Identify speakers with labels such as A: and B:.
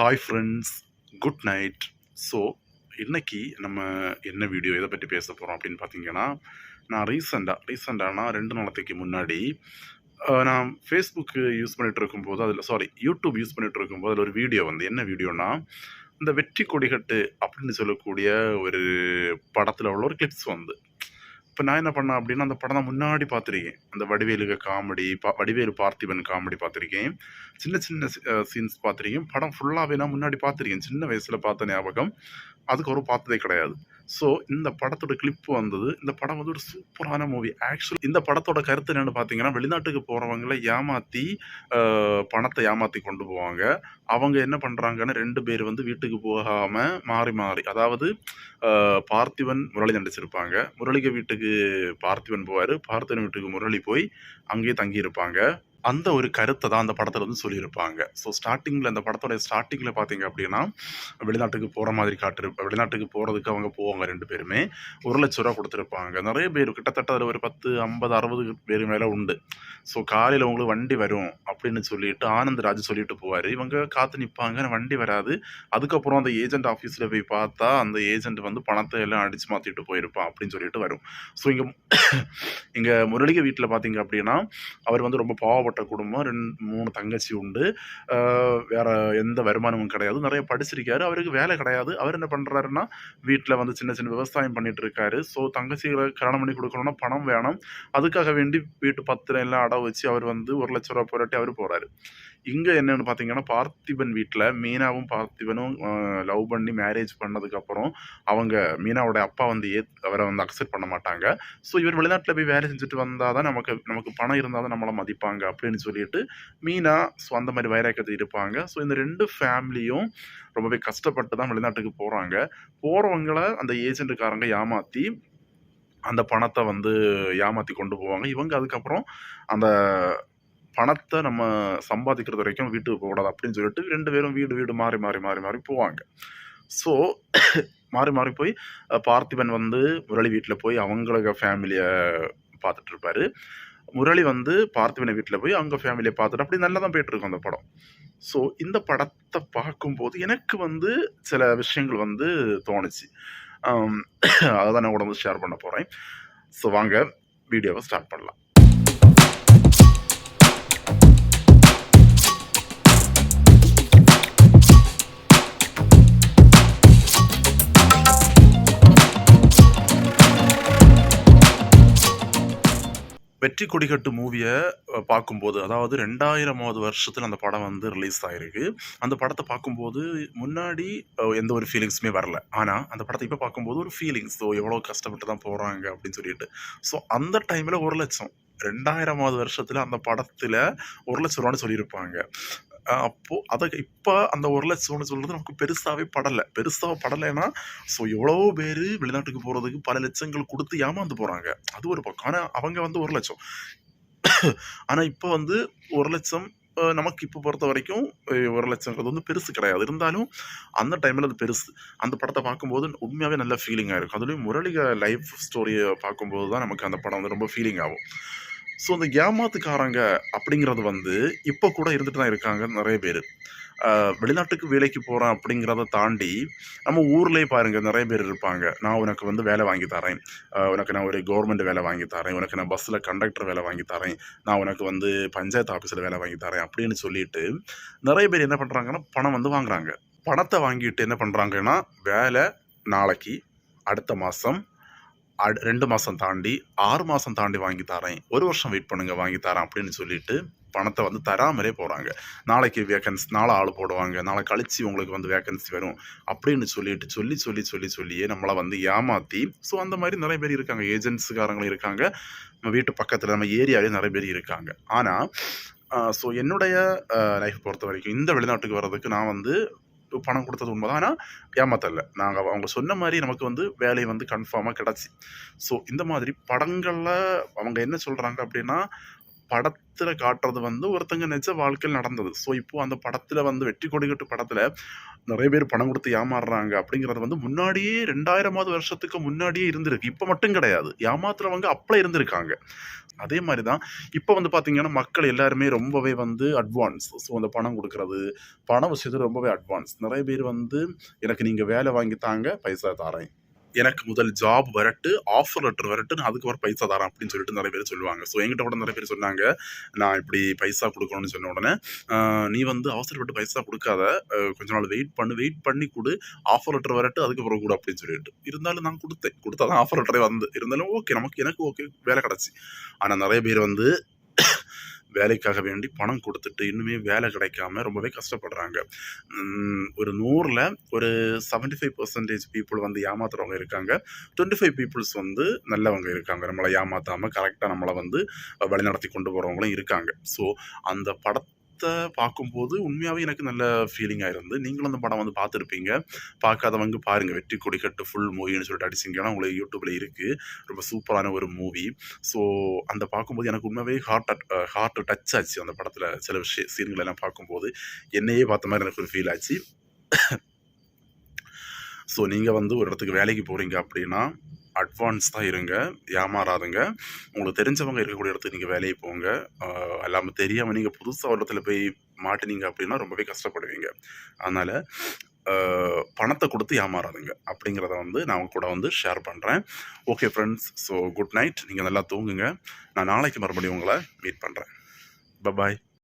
A: Hi friends good night so இன்றைக்கி நம்ம என்ன வீடியோ எதை பற்றி பேச போகிறோம் அப்படின்னு பார்த்தீங்கன்னா நான் ரீசெண்டாக ரீசெண்டானா ரெண்டு நாளத்துக்கு முன்னாடி நான் ஃபேஸ்புக்கு யூஸ் பண்ணிகிட்டு இருக்கும்போது அதில் சாரி யூடியூப் யூஸ் பண்ணிகிட்டு இருக்கும்போது அதில் ஒரு வீடியோ வந்து என்ன வீடியோனா இந்த வெற்றி கொடிகட்டு அப்படின்னு சொல்லக்கூடிய ஒரு படத்தில் உள்ள ஒரு கிளிப்ஸ் வந்து. இப்போ நான் என்ன பண்ணேன் அப்படின்னா அந்த படம் தான் முன்னாடி பார்த்துருக்கேன். அந்த வடிவேலுக காமெடி பா வடிவேலு பார்த்திபன் காமெடி பார்த்துருக்கேன். சின்ன சின்ன சீன்ஸ் பார்த்துருக்கேன். படம் ஃபுல்லாகவே நான் முன்னாடி பார்த்துருக்கேன். சின்ன வயசில் பார்த்த ஞாபகம். அதுக்கு ஒரு பார்த்ததே கிடையாது. ஸோ இந்த படத்தோட கிளிப் வந்தது. இந்த படம் வந்து ஒரு சூப்பரான மூவி ஆக்சுவலி இந்த படத்தோட கருத்து என்னென்னு பார்த்தீங்கன்னா வெளிநாட்டுக்கு போகிறவங்கள ஏமாற்றி பணத்தை ஏமாற்றி கொண்டு போவாங்க. அவங்க என்ன பண்ணுறாங்கன்னு ரெண்டு பேர் வந்து வீட்டுக்கு போகாமல் மாறி மாறி அதாவது பார்த்திபன் முரளி நடிச்சிருப்பாங்க. முரளிக வீட்டுக்கு பார்த்திபன் போவார். பார்த்திபன் வீட்டுக்கு முரளி போய் அங்கேயே தங்கியிருப்பாங்க. அந்த ஒரு கருத்தை தான் அந்த படத்தில் வந்து சொல்லியிருப்பாங்க. ஸோ ஸ்டார்டிங்கில் அந்த படத்தோட ஸ்டார்டிங்கில் பார்த்தீங்க அப்படின்னா வெளிநாட்டுக்கு போகிற மாதிரி காட்டு வெளிநாட்டுக்கு போகிறதுக்கு அவங்க போவாங்க ரெண்டு பேருமே. ஒரு லட்ச ரூபா கொடுத்துருப்பாங்க. நிறைய பேர் கிட்டத்தட்ட அதில் ஒரு பத்து ஐம்பது அறுபது பேர் மேலே உண்டு. ஸோ காலையில் உங்களுக்கு வண்டி வரும் அப்படின்னு சொல்லிட்டு ஆனந்தராஜ் சொல்லிட்டு போவார். இவங்க காத்து நிற்பாங்க வண்டி வராது. அதுக்கப்புறம் அந்த ஏஜென்ட் ஆஃபீஸில் போய் பார்த்தா அந்த ஏஜென்ட் வந்து பணத்தை எல்லாம் அடித்து மாற்றிட்டு போயிருப்பான் அப்படின்னு சொல்லிட்டு வரும். ஸோ இங்கே இங்கே முரளிக வீட்டில் பார்த்தீங்க அப்படின்னா அவர் வந்து ரொம்ப பாவப்பட்ட குடும்பம் ரெண்டு மூணு தங்கச்சி உண்டு. ஆஹ் வேற எந்த வருமானமும் கிடையாது. நிறைய படிச்சிருக்காரு. அவருக்கு வேலை கிடையாது. அவர் என்ன பண்ணுறாருன்னா வீட்டில் வந்து சின்ன சின்ன விவசாயம் பண்ணிட்டு இருக்காரு ஸோ தங்கச்சிகளை கல்யாணம் பண்ணி கொடுக்கணும்னா பணம் வேணும். அதுக்காக வேண்டி வீட்டு பத்திரம் எல்லாம் அடவு வச்சு அவர் வந்து ஒரு லட்ச ரூபா புரட்டி அவர் போகிறாரு இங்கே என்னென்னு பார்த்தீங்கன்னா பார்த்திபன் வீட்டில் மீனாவும் பார்த்திபனும் லவ் பண்ணி மேரேஜ் பண்ணதுக்கப்புறம் அவங்க மீனாவோட அப்பா வந்து ஏ அவரை வந்து அக்செப்ட் பண்ண மாட்டாங்க. ஸோ இவர் வெளிநாட்டில் போய் வேலை செஞ்சுட்டு வந்தால் தான் நமக்கு நமக்கு பணம் இருந்தால் தான் நம்மளை மதிப்பாங்க அப்படின்னு சொல்லிட்டு மீனா ஸோ அந்த மாதிரி வைராக்கத்தை இருப்பாங்க. ஸோ இந்த ரெண்டு ஃபேமிலியும் ரொம்பவே கஷ்டப்பட்டு தான் வெளிநாட்டுக்கு போகிறாங்க போகிறவங்கள அந்த ஏஜென்ட்டுக்காரங்க ஏமாற்றி அந்த பணத்தை வந்து ஏமாற்றி கொண்டு போவாங்க. இவங்க அதுக்கப்புறம் அந்த பணத்தை நம்ம சம்பாதிக்கிறது வரைக்கும் வீட்டுக்கு போகக்கூடாது அப்படின்னு சொல்லிட்டு ரெண்டு பேரும் வீடு வீடு மாறி மாறி மாறி மாறி போவாங்க. ஸோ மாறி மாறி போய் பார்த்திபன் வந்து முரளி வீட்டில் போய் அவங்களுக்கு ஃபேமிலியை பார்த்துட்டு இருப்பாரு. முரளி வந்து பார்த்திபனை வீட்டில் போய் அவங்க ஃபேமிலியை பார்த்துட்டு அப்படி நல்லா தான் போயிட்டுருக்கும் அந்த படம். ஸோ இந்த படத்தை பார்க்கும்போது எனக்கு வந்து சில விஷயங்கள் வந்து தோணுச்சு. அதை தான் நான் கூட வந்து ஷேர் பண்ண போகிறேன் ஸோ வாங்க வீடியோவை ஸ்டார்ட் பண்ணலாம். வெற்றி கொடிகட்டு மூவியை பார்க்கும்போது அதாவது ரெண்டாயிரமாவது வருஷத்தில் அந்த படம் வந்து ரிலீஸ் ஆகிருக்கு அந்த படத்தை பார்க்கும்போது முன்னாடி எந்த ஒரு ஃபீலிங்ஸுமே வரல. ஆனால் அந்த படத்தை இப்போ பார்க்கும்போது ஒரு ஃபீலிங்ஸ் ஸோ எவ்வளோ கஷ்டப்பட்டு தான் போகிறாங்க அப்படின்னு சொல்லிட்டு. ஸோ அந்த டைமில் ஒரு லட்சம். ரெண்டாயிரமாவது வருஷத்தில் அந்த படத்தில் ஒரு லட்சம் ரூபான்னு சொல்லியிருப்பாங்க. அப்போது அதை இப்போ அந்த ஒரு லட்சம்னு சொல்கிறது நமக்கு பெருசாகவே படலை. பெருசாக படலைன்னா ஸோ எவ்வளோ பேர் வெளிநாட்டுக்கு போகிறதுக்கு பல லட்சங்கள் கொடுத்து ஏமாந்து போகிறாங்க அது ஒரு பக்கம். ஆனால் அவங்க வந்து ஒரு லட்சம். ஆனால் இப்போ வந்து ஒரு லட்சம் நமக்கு இப்போ பொறுத்த வரைக்கும் ஒரு லட்சங்கிறது வந்து பெருசு கிடையாது. இருந்தாலும் அந்த டைமில் அது பெருசு. அந்த படத்தை பார்க்கும்போது உண்மையாகவே நல்ல ஃபீலிங்காக இருக்கும். அதுலேயும் முரளிக லைஃப் ஸ்டோரியை பார்க்கும்போது தான் நமக்கு அந்த படம் வந்து ரொம்ப ஃபீலிங் ஆகும். ஸோ இந்த ஏமாத்துக்காரங்க அப்படிங்கிறது வந்து இப்போ கூட இருந்துட்டு தான் இருக்காங்க நிறைய பேர். வெளிநாட்டுக்கு வேலைக்கு போகிறேன் அப்படிங்கிறத தாண்டி நம்ம ஊர்லேயே பாருங்கள் நிறைய பேர் இருப்பாங்க. நான் உனக்கு வந்து வேலை வாங்கி தரேன். உனக்கு நான் ஒரு கவர்மெண்ட் வேலை வாங்கி தரேன். உனக்கு நான் பஸ்ஸில் கண்டக்டர் வேலை வாங்கி தரேன். நான் உனக்கு வந்து பஞ்சாயத்து ஆஃபீஸில் வேலை வாங்கி தரேன் அப்படின்னு சொல்லிட்டு நிறைய பேர் என்ன பண்ணுறாங்கன்னா பணம் வந்து வாங்குறாங்க. பணத்தை வாங்கிட்டு என்ன பண்ணுறாங்கன்னா வேலை நாளைக்கு அடுத்த மாதம் ரெண்டு மாதம் தாண்டி ஆறு மாதம் தாண்டி வாங்கி தரேன். ஒரு வருஷம் வெயிட் பண்ணுங்க வாங்கி தரேன் அப்படின்னு சொல்லிட்டு பணத்தை வந்து தராமலே போகிறாங்க நாளைக்கு வேக்கன்சி நாளை ஆள் போடுவாங்க. நாளை கழித்து உங்களுக்கு வந்து வேக்கன்சி வரும் அப்படின்னு சொல்லிட்டு சொல்லி சொல்லி சொல்லி சொல்லியே நம்மளை வந்து ஏமாற்றி ஸோ அந்த மாதிரி நிறைய பேர் இருக்காங்க. ஏஜென்ட்ஸுக்காரங்களும் இருக்காங்க. நம்ம வீட்டு பக்கத்தில் நம்ம ஏரியாவே நிறைய பேர் இருக்காங்க. ஆனால் ஸோ என்னுடைய லைஃப் பொறுத்த வரைக்கும் இந்த வெளிநாட்டுக்கு வர்றதுக்கு நான் வந்து பணம் கொடுத்தது உண்மைதான். ஆனால் ஏமாத்தல நாங்கள் அவங்க சொன்ன மாதிரி நமக்கு வந்து வேலை வந்து கன்ஃபார்மாக கிடச்சி. ஸோ இந்த மாதிரி படங்களில் அவங்க என்ன சொல்கிறாங்க அப்படின்னா படத்தில் காட்டுறது வந்து ஒருத்தங்க நிஜ வாழ்க்கையில் நடந்தது. ஸோ, இப்போது அந்த படத்தில் வந்து வெற்றி கொடிகட்டு படத்தில் நிறைய பேர் பணம் கொடுத்து ஏமாறுறாங்க அப்படிங்கிறது வந்து முன்னாடியே 2000வது வருஷத்துக்கு முன்னாடியே இருந்திருக்கு. இப்போ மட்டும் கிடையாது. ஏமாத்துறவங்க அப்பள இருந்திருக்காங்க. அதே மாதிரி தான் இப்போ வந்து பார்த்தீங்கன்னா, மக்கள் எல்லாருமே ரொம்பவே வந்து அட்வான்ஸ். ஸோ, அந்த பணம் கொடுக்கறது பணம் விஷயத்தில் ரொம்பவே அட்வான்ஸ். நிறைய பேர் வந்து எனக்கு நீங்கள் வேலை வாங்கி தாங்க, பைசா தாரேன். எனக்கு முதல் ஜாப் வரட்டு, ஆஃபர் லெட்டர் வரட்டு, நான் அதுக்கப்புறம் பைசா தரேன் அப்படின்னு சொல்லிட்டு நிறைய பேர் சொல்லுவாங்க. ஸோ, எங்கிட்ட கூட நிறைய பேர் சொன்னாங்க. நான் இப்படி பைசா கொடுக்கணும்னு சொன்ன உடனே, நீ வந்து அவசரப்பட்டு பைசா கொடுக்காத கொஞ்ச நாள் வெயிட் பண்ணு. வெயிட் பண்ணி கொடு ஆஃபர் லெட்டர் வரட்டு, அதுக்கப்புறம் கூட அப்படின்னு சொல்லிட்டு. இருந்தாலும் நான் கொடுத்தேன் கொடுத்தா தான் ஆஃபர் லெட்டரே வந்து. இருந்தாலும் ஓகே. நமக்கு எனக்கு ஓகே. வேலை கிடச்சி ஆனால் நிறைய பேர் வந்து வேலைக்காக வேண்டி பணம் கொடுத்துட்டு இன்னுமே வேலை கிடைக்காம ரொம்பவே கஷ்டப்படுறாங்க. ஒரு 100ல ஒரு செவென்ட்டி ஃபைவ் பர்சன்டேஜ் பீப்புள் வந்து ஏமாத்துறவங்க இருக்காங்க. 25 பீப்பிள்ஸ் வந்து நல்லவங்க இருக்காங்க. நம்மளை ஏமாற்றாமல் கரெக்டாக நம்மளை வந்து வழிநடத்தி கொண்டு போகிறவங்களும் இருக்காங்க. ஸோ, அந்த படத்தை பார்க்கும்போது உண்மையாகவே எனக்கு நல்ல ஃபீலிங்காக இருந்து, நீங்களும் அந்த படம் வந்து பார்த்துருப்பீங்க பார்க்காதவங்க பாருங்கள் வெற்றி கொடிகட்டு ஃபுல் மூவின்னு சொல்லிட்டு அடிச்சீங்கன்னா, உங்களுக்கு யூடியூப்பில் இருக்குது ரொம்ப சூப்பரான ஒரு மூவி. ஸோ, அந்த பார்க்கும்போது எனக்கு உண்மையாகவே ஹார்ட் ஹார்ட் டச் ஆச்சு. அந்த படத்தில் சில விஷய சீன்கள் எல்லாம் பார்க்கும்போது, என்னையே பார்த்த மாதிரி எனக்கு ஒரு ஃபீல் ஆச்சு. ஸோ, நீங்கள் வந்து ஒரு இடத்துக்கு வேலைக்கு போகிறீங்க அப்படின்னா, அட்வான்ஸ் தான் இருங்க. ஏமாறாதுங்க. உங்களுக்கு தெரிஞ்சவங்க இருக்கக்கூடிய இடத்துக்கு நீங்கள் வேலைக்கு போங்க. இல்லாமல் தெரியாமல் நீங்கள் புதுசாக ஒரு இடத்துல போய் மாட்டினீங்க அப்படின்னா, ரொம்பவே கஷ்டப்படுவீங்க. அதனால் பணத்தை கொடுத்து ஏமாறாதுங்க அப்படிங்கிறத வந்து நான் கூட வந்து ஷேர் பண்ணுறேன் okay friends so, good night. நீங்கள் நல்லா தூங்குங்க. நான் நாளைக்கு மறுபடியும் உங்களை மீட் பண்ணுறேன் பபாய்.